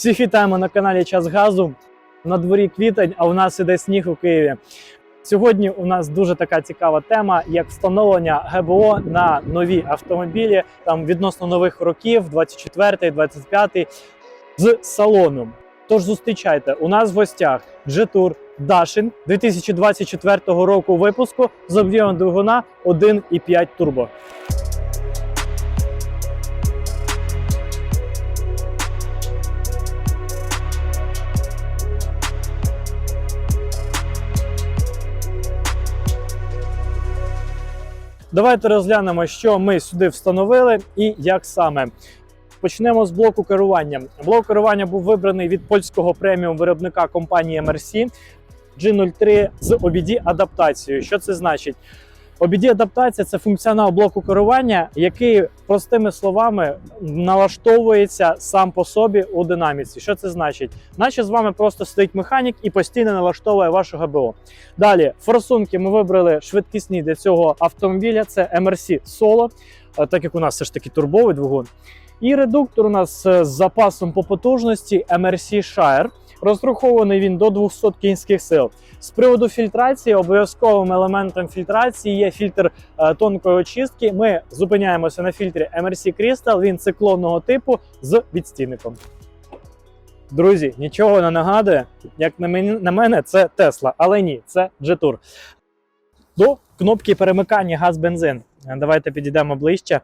Всіх вітаємо на каналі Час Газу. На дворі квітень, а у нас іде сніг у Києві. Сьогодні у нас дуже така цікава тема, як встановлення ГБО на нові автомобілі, там відносно нових років, 24, 25, з салоном. Тож зустрічайте, у нас в гостях G-Tour Dashing 2024 року випуску з об'ємом двигуна 1,5 турбо. Давайте розглянемо, що ми сюди встановили і як саме. Почнемо з блоку керування. Блок керування був вибраний від польського преміум виробника компанії MRC G03 з OBD адаптацією. Що це значить? OBD адаптація це функціонал блоку керування, який простими словами налаштовується сам по собі у динаміці. Що це значить? Наче з вами просто стоїть механік і постійно налаштовує вашу ГБО. Далі форсунки ми вибрали швидкісні для цього автомобіля. Це MRC Solo, е, так як у нас все ж таки турбовий двигун. І редуктор у нас е, з запасом по потужності MRC Shire. Розрахований він до 200 кінських сил. З приводу фільтрації, обов'язковим елементом фільтрації є фільтр е, тонкої очистки. Ми зупиняємося на фільтрі MRC Crystal, він циклонного типу з відстійником. Друзі, нічого не нагадує, як на мене, це Tesla, але ні, це G-Tour. До кнопки перемикання газ-бензин. Давайте підійдемо ближче.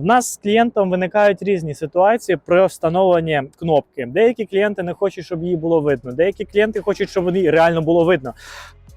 У нас з клієнтом виникають різні ситуації при встановленні кнопки. Деякі клієнти не хочуть, щоб її було видно. Деякі клієнти хочуть, щоб її реально було видно.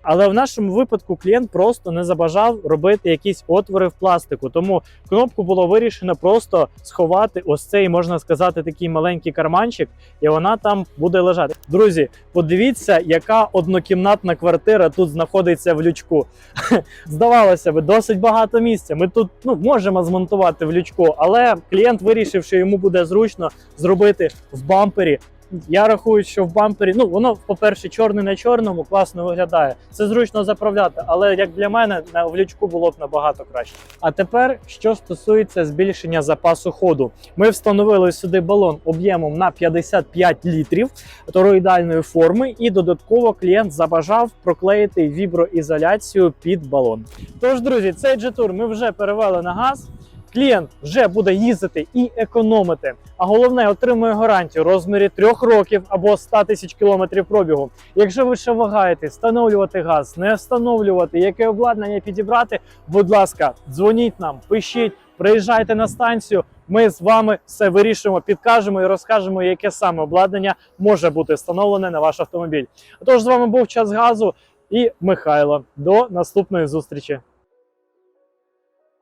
Але в нашому випадку клієнт просто не забажав робити якісь отвори в пластику. Тому кнопку було вирішено просто сховати ось цей, можна сказати, такий маленький карманчик, і вона там буде лежати. Друзі, подивіться, яка однокімнатна квартира тут знаходиться в лючку. Здавалося б, досить багато місця. Ми тут ну, можемо змонтувати в лючку, але клієнт вирішив, що йому буде зручно зробити в бампері. Я рахую, що в бампері, ну воно, по-перше, чорне на чорному класно виглядає. Це зручно заправляти, але як для мене, на в лючку було б набагато краще. А тепер, що стосується збільшення запасу ходу, ми встановили сюди балон об'ємом на 55 літрів тороїдальної форми, і додатково клієнт забажав проклеїти віброізоляцію під балон. Тож, друзі, цей G-Tour ми вже перевели на газ. Клієнт вже буде їздити і економити, а головне отримує гарантію в розмірі 3 років або 100 тисяч кілометрів пробігу. Якщо ви ще вагаєте встановлювати газ, не встановлювати, яке обладнання підібрати, будь ласка, дзвоніть нам, пишіть, приїжджайте на станцію. Ми з вами все вирішимо, підкажемо і розкажемо, яке саме обладнання може бути встановлене на ваш автомобіль. Отож, з вами був час газу і Михайло. До наступної зустрічі.